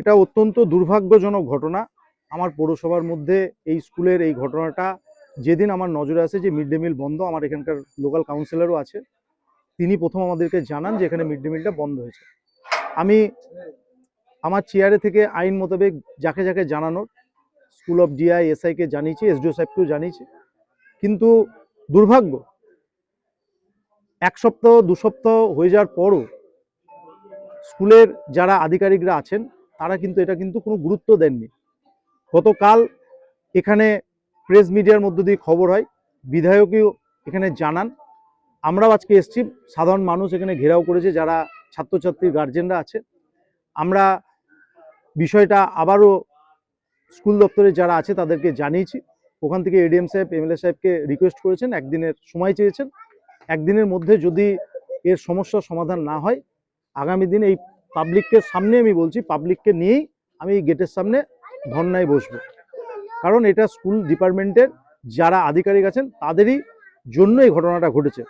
এটা অত্যন্ত দুর্ভাগ্যজনক ঘটনা। আমার পৌরসভার মধ্যে এই স্কুলের এই ঘটনাটা যেদিন আমার নজরে আসে যে মিড ডে মিল বন্ধ, আমার এখানকার লোকাল কাউন্সিলরও আছে। তিনি প্রথম আমাদেরকে জানান যে এখানে মিড ডে মিলটা বন্ধ হয়েছে। আমি আমার চেয়ারে থেকে আইন মোতাবেক যাকে যাকে জানানোর, স্কুল অফ ডিআই এসআইকে জানিয়েছি এসডিও সাহেবকেও জানিয়েছি। কিন্তু দুর্ভাগ্য, এক সপ্তাহ, দু সপ্তাহ হয়ে যাওয়ার পরও স্কুলের যারা আধিকারিকরা আছেন তারা কিন্তু এটা কিন্তু কোনো গুরুত্ব দেননি। গতকাল এখানে প্রেস মিডিয়ার মধ্য দিয়ে খবর হয় বিধায়কও এখানে জানান, আমরাও আজকে এসছি, সাধারণ মানুষ এখানে ঘেরাও করেছে, যারা ছাত্রছাত্রীর গার্জেনরা আছে। আমরা বিষয়টা আবারও স্কুল দপ্তরে যারা আছে তাদেরকে জানিয়েছি। ওখান থেকে এডিএম সাহেব এমএলএ সাহেবকে রিকোয়েস্ট করেছেন, একদিনের সময় চেয়েছেন। একদিনের মধ্যে যদি এর সমস্যার সমাধান না হয়, আগামী দিন এই পাবলিককে সামনে আমি বলছি পাবলিককে নিয়েই আমি এই গেটের সামনে ধর্নায় বসবো। কারণ এটা স্কুল ডিপার্টমেন্টের যারা আধিকারিক আছেন, তাদেরই জন্য এই ঘটনাটা ঘটেছে।